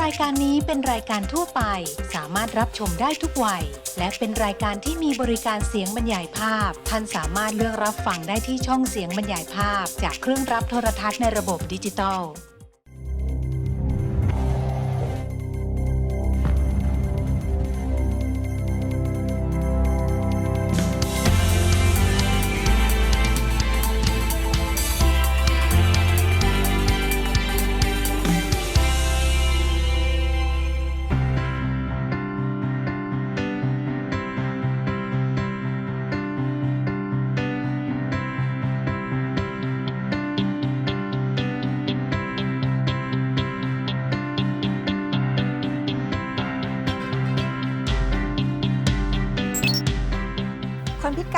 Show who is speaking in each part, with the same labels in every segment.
Speaker 1: รายการนี้เป็นรายการทั่วไป สามารถรับชมได้ทุกวัย และเป็นรายการที่มีบริการเสียงบรรยายภาพ ท่านสามารถเลือกรับฟังได้ที่ช่องเสียงบรรยายภาพ จากเครื่องรับโทรทัศน์ในระบบดิจิตอล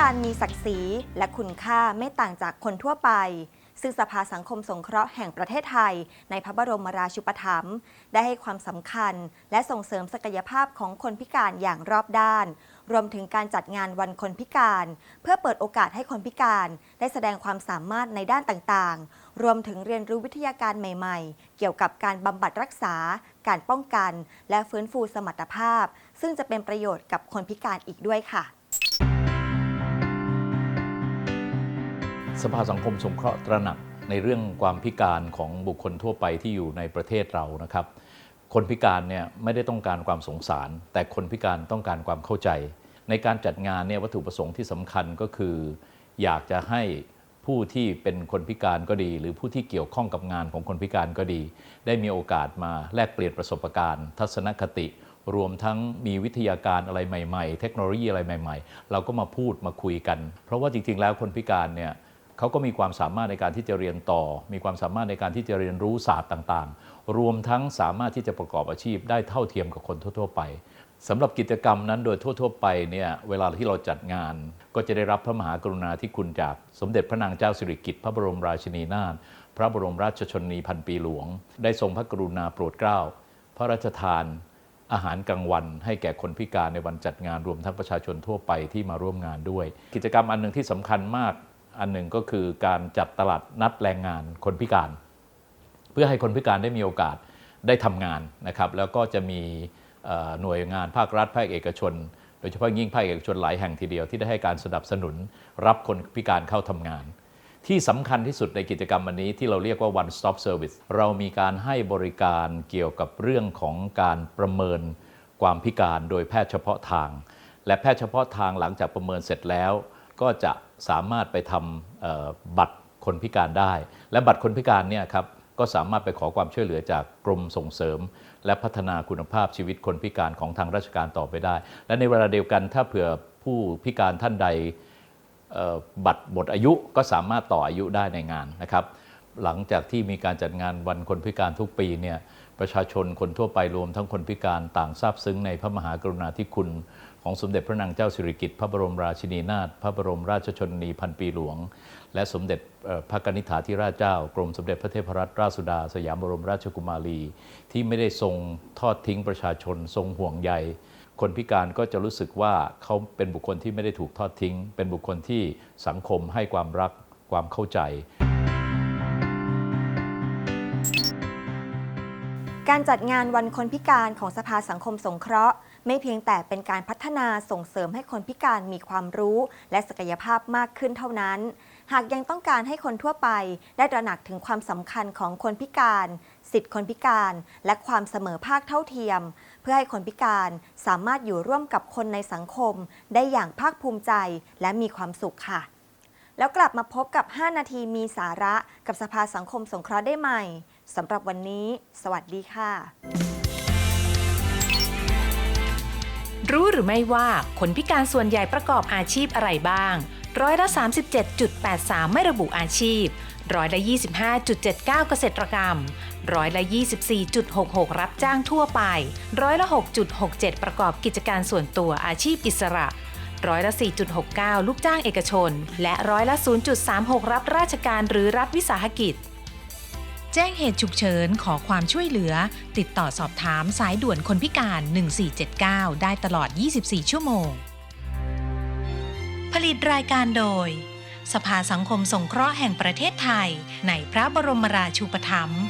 Speaker 2: การมีศักดิ์ศรีและคุณค่าไม่ต่างจากคนทั่วไป ซึ่งสภาสังคมสงเคราะห์แห่งประเทศไทย ในพระบรมราชูปถัมภ์ได้ให้ความสำคัญ และส่งเสริมศักยภาพของคนพิการอย่างรอบด้าน รวมถึงการจัดงานวันคนพิการ เพื่อเปิดโอกาสให้คนพิการ ได้แสดงความสามารถในด้านต่างๆ รวมถึงเรียนรู้วิทยาการใหม่ๆ เกี่ยวกับการบำบัดรักษา การป้องกัน และฟื้นฟูสมรรถภาพ ซึ่งจะเป็นประโยชน์กับคนพิการอีกด้วยค่ะ
Speaker 3: สภาสังคมสงเคราะห์ตระหนักในเรื่องความพิการของบุคคลทั่วไปที่อยู่ในประเทศเรานะครับ คนพิการเนี่ยไม่ได้ต้องการความสงสาร แต่คนพิการต้องการความเข้าใจ ในการจัดงานเนี่ยวัตถุประสงค์ที่สำคัญก็คือ อยากจะให้ผู้ที่เป็นคนพิการก็ดี หรือผู้ที่เกี่ยวข้องกับงานของคนพิการก็ดี ได้มีโอกาสมาแลกเปลี่ยนประสบการณ์ ทัศนคติ รวมทั้งมีวิทยาการอะไรใหม่ ๆ เทคโนโลยีอะไรใหม่ ๆ เราก็มาพูดมาคุยกัน เพราะว่าจริงๆ แล้วคนพิการเนี่ย เขาก็มีความสามารถในการที่จะเรียนต่อ มีความสามารถในการที่จะเรียนรู้ศาสตร์ต่างๆ รวมทั้งสามารถที่จะประกอบอาชีพได้เท่าเทียมกับคนทั่ว ๆ ไปสำหรับกิจกรรมนั้นโดยทั่ว ๆ ไปเนี่ยเวลาที่เราจัดงาน ก็จะได้รับพระมหากรุณาธิคุณจากสมเด็จพระนางเจ้าสิริกิติ์พระบรมราชินีนาถพระบรมราชชนนีพันปีหลวง ได้ทรงพระกรุณาโปรดเกล้า พระราชทานอาหารกลางวันให้แก่คนพิการในวันจัดงานรวมทั้งประชาชนทั่วไปที่มาร่วมงานด้วย กิจกรรมอันหนึ่งที่สำคัญมาก อันหนึ่งก็คือการจัดตลาดนัดแรงงานคนพิการ เพื่อให้คนพิการได้มีโอกาสได้ทำงานนะครับ แล้วก็จะมีหน่วยงานภาครัฐภาคเอกชน โดยเฉพาะยิ่งภาคเอกชนหลายแห่งทีเดียวที่ได้ให้การสนับสนุน รับคนพิการเข้าทำงาน ที่สำคัญที่สุดในกิจกรรมวันนี้ที่เราเรียกว่า one stop service เรามีการให้บริการเกี่ยวกับเรื่องของการประเมินความพิการโดยแพทย์เฉพาะทาง และแพทย์เฉพาะทางหลังจากประเมินเสร็จแล้ว ก็จะสามารถไปทำบัตรคนพิการได้ และบัตรคนพิการเนี่ยครับก็สามารถไปขอความช่วยเหลือจากกรมส่งเสริม และพัฒนาคุณภาพชีวิตคนพิการของทางราชการต่อไปได้ และในเวลาเดียวกันถ้าเผื่อผู้พิการท่านใดบัตรหมดอายุก็สามารถต่ออายุได้ในงานนะครับ หลังจากที่มีการจัดงานวันคนพิการทุกปีเนี่ย ประชาชนคนทั่วไปรวมทั้งคนพิการต่างซาบซึ้งในพระมหากรุณาธิคุณ ของสมเด็จพระนางเจ้าสิริกิติ์พระบรมราชินีนาถพระบรมราชชนนีพันปีหลวง และสมเด็จพระกนิษฐาธิราชเจ้า กรมสมเด็จพระเทพรัตนราชสุดา สยามบรมราชกุมารี ที่ไม่ได้ทรงทอดทิ้งประชาชนทรงห่วงใยคนพิการก็จะรู้สึกว่าเขาเป็นบุคคลที่ไม่ได้ถูกทอดทิ้ง เป็นบุคคลที่สังคมให้ความรักความเข้าใจ
Speaker 2: การจัดงานวันคนพิการของสภาสังคมสงเคราะห์ ไม่เพียงแต่เป็นการพัฒนาส่งเสริมให้คนพิการมีความรู้ และศักยภาพมากขึ้นเท่านั้น หากยังต้องการให้คนทั่วไป ได้ตระหนักถึงความสำคัญของคนพิการ สิทธิคนพิการ และความเสมอภาคเท่าเทียม เพื่อให้คนพิการสามารถอยู่ร่วมกับคนในสังคม ได้อย่างภาคภูมิใจและมีความสุขค่ะ แล้วกลับมาพบกับ 5 นาทีมีสาระกับสภาสังคมสงเคราะห์ได้ใหม่สำหรับวันนี้ สวัสดีค่ะ
Speaker 1: รู้หรือไม่ว่าคนพิการส่วนใหญ่ประกอบอาชีพอะไรบ้าง ร้อยละ 37.83 ไม่ระบุอาชีพ ร้อยละ 25.79 เกษตรกรรม ร้อยละ 24.66 รับจ้างทั่วไป ร้อยละ 6.67 ประกอบกิจการส่วนตัวอาชีพอิสระ ร้อยละ 4.69 ลูกจ้างเอกชน และร้อยละ 0.36 รับราชการหรือรัฐวิสาหกิจ แจ้งเหตุฉุกเฉินขอความช่วยเหลือ ติดต่อสอบถามสายด่วนคนพิการ 1479 ได้ตลอด 24 ชั่วโมง ผลิตรายการโดย สภาสังคมสงเคราะห์แห่งประเทศไทย ในพระบรมราชูปถัมภ์